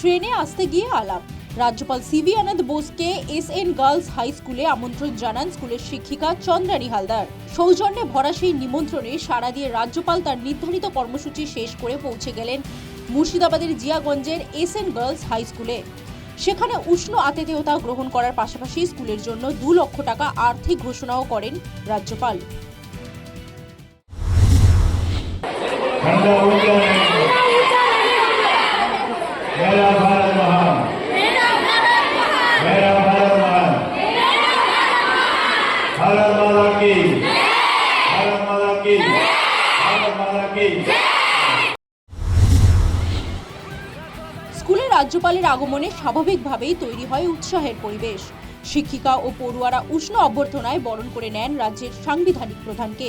ট্রেনে আসতে গিয়ে আলাপ। রাজ্যপাল সিভি আনন্দ বোসকে এস এন গার্লস হাই স্কুলে আমন্ত্রণ জানান স্কুলের শিক্ষিকা চন্দ্রানী হালদার। সৌজন্যে ভরা সেই নিমন্ত্রণে সাড়া দিয়ে রাজ্যপাল তার নির্ধারিত কর্মসূচি শেষ করে পৌঁছে গেলেন মুর্শিদাবাদের জিয়াগঞ্জের এস এন গার্লস হাই স্কুলে। সেখানে উষ্ণ আতিথেয়তা গ্রহণ করার পাশাপাশি স্কুলের জন্য দু লক্ষ টাকা আর্থিক ঘোষণাও করেন রাজ্যপাল। স্কুলে রাজ্যপালের আগমনে স্বাভাবিকভাবেই তৈরি হয় উৎসাহের পরিবেশ। শিক্ষিকা ও পড়ুয়ারা উষ্ণ অভ্যর্থনায় বরণ করে নেন রাজ্যের সাংবিধানিক প্রধানকে।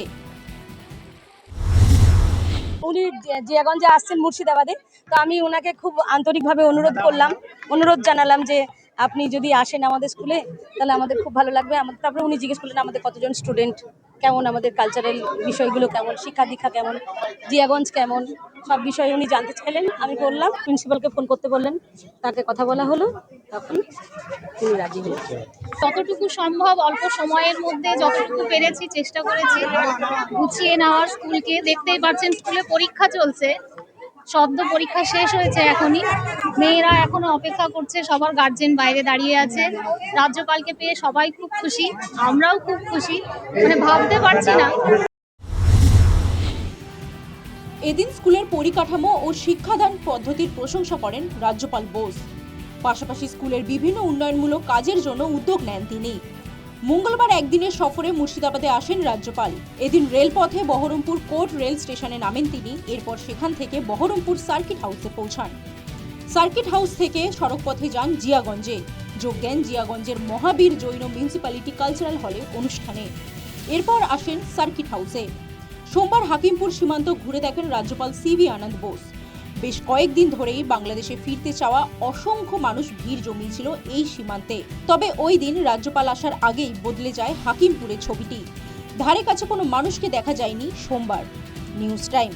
উনি জিয়াগঞ্জে আসছেন মুর্শিদাবাদে তো আমি ওনাকে খুব আন্তরিকভাবে অনুরোধ করলাম। অনুরোধ জানালাম যে আপনি যদি আসেন আমাদের স্কুলে, তাহলে আমাদের খুব ভালো লাগবে। আমাদের তারপরে উনি জিজ্ঞেস করলেন, আমাদের কতজন স্টুডেন্ট কেমন? আমাদের কালচারাল বিষয়গুলো কেমন? শিক্ষা দীক্ষা কেমন? জিয়াগঞ্জ কেমন? সব বিষয়ে উনি জানতে চাইলেন। আমি বললাম প্রিন্সিপালকে ফোন করতে বললেন। তাকে কথা বলা হলো। তখন তিনি রাজি হলেন। যতটুকু সম্ভব অল্প সময়ের মধ্যে যতটুকু পেরেছি, চেষ্টা করেছি। গুছিয়ে নেওয়ার স্কুলকে। দেখতেই পাচ্ছেন, স্কুলে পরীক্ষা চলছে। সদ্য পরীক্ষা শেষ হয়েছে এখনই। মেয়েরা এখনও অপেক্ষা করছে, সবার গার্জেন বাইরে দাঁড়িয়ে আছে। রাজ্যপালকে পেয়ে সবাই খুব খুশি, আমরাও খুব খুশি। মানে ভাবতে পারছি না। এদিন স্কুলের পরিকাঠামো ও শিক্ষাদান পদ্ধতির প্রশংসা করেন রাজ্যপাল বোস। পাশাপাশি স্কুলের বিভিন্ন উন্নয়নমূলক কাজের জন্য উদ্যোগ নেন তিনি। মঙ্গলবার একদিনের সফরে মুর্শিদাবাদে আসেন রাজ্যপাল। এদিন রেলপথে বহরমপুর কোর্ট রেল স্টেশনে নামেন তিনি। এরপর সেখান থেকে বহরমপুর সার্কিট হাউসে পৌঁছান। সার্কিট হাউস থেকে সড়কপথে যান জিয়াগঞ্জে। যোগ দেন জিয়াগঞ্জের মহাবীর জৈন মিউনিসিপ্যালিটি কালচারাল হলে অনুষ্ঠানে। এরপর আসেন সার্কিট হাউসে। সোমবার হাকিমপুর সীমান্ত ঘুরে দেখেন রাজ্যপাল সিভি আনন্দ বোস। বেশ কয়েকদিন ধরেই বাংলাদেশে ফিরতে চাওয়া অসংখ্য মানুষ ভিড় জমিয়েছিল এই সীমান্তে। তবে ওই দিন রাজ্যপাল আসার আগেই বদলে যায় হাকিমপুরের ছবিটি। ধারে কাছে কোনো মানুষকে দেখা যায়নি সোমবার। News time.